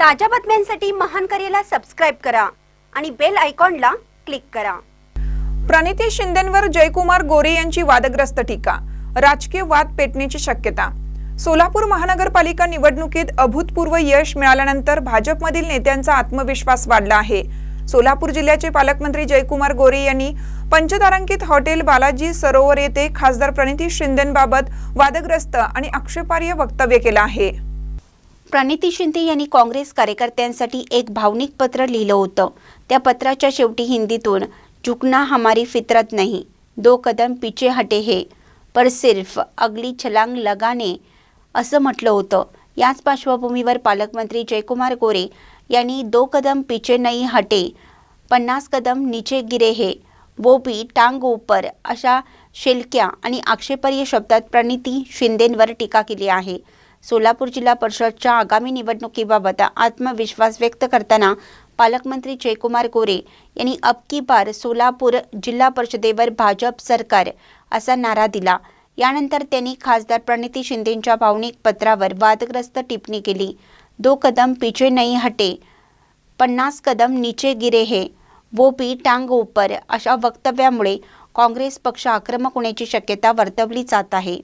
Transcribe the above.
ताज्या बातम्यांसाठी महान करेला सबस्क्राईब करा आणि बेल आयकॉनला क्लिक करा. प्रणिती शिंदेवर जयकुमार गोरे यांची वादग्रस्त टीका. राजकीय वाद पेटण्याची शक्यता. सोलापूर महानगरपालिका निवडणुकीत अभूतपूर्व यश मिळाल्यानंतर भाजपमधील नेत्यांचा आत्मविश्वास वाढला आहे. सोलापूर जिल्ह्याचे पालकमंत्री जयकुमार गोरे यांनी पंचतारांकित हॉटेल बालाजी सरोवर येथे खासदार प्रणिती शिंदेबाबत वादग्रस्त आणि आक्षेपार्ह वक्तव्य केलं आहे. प्रणिती शिंदे यांनी काँग्रेस कार्यकर्त्यांसाठी एक भावनिक पत्र लिहिलं होतं. त्या पत्राच्या शेवटी हिंदीतून चुकना हमारी फितरत नाही दो कदम पिचे हटे हे पर सिर्फ अगली छलांग लगाने असं म्हटलं होतं. याच पार्श्वभूमीवर पालकमंत्री जयकुमार गोरे यांनी दो कदम पिचे नाही हटे पन्नास कदम नीचे गिरे हे वो भी टांग ऊपर अशा शेलक्या आणि आक्षेपार्ह शब्दात प्रणिती शिंदेंवर टीका केली आहे. सोलापूर जिल्हा परिषदच्या आगामी निवडणुकीबाबत आत्मविश्वास व्यक्त करताना पालकमंत्री जयकुमार गोरे यांनी अबकी बार सोलापूर जिल्हा परिषदेवर भाजप सरकार असा नारा दिला. यानंतर त्यांनी खासदार प्रणिती शिंदेंच्या भावनिक पत्रावर वादग्रस्त टिप्पणी केली. दो कदम पीछे नहीं हटे पन्नास कदम नीचे गिरे हे वो भी टांग ऊपर अशा वक्तव्यामुळे काँग्रेस पक्ष आक्रमक होण्याची शक्यता वर्तवली जात आहे.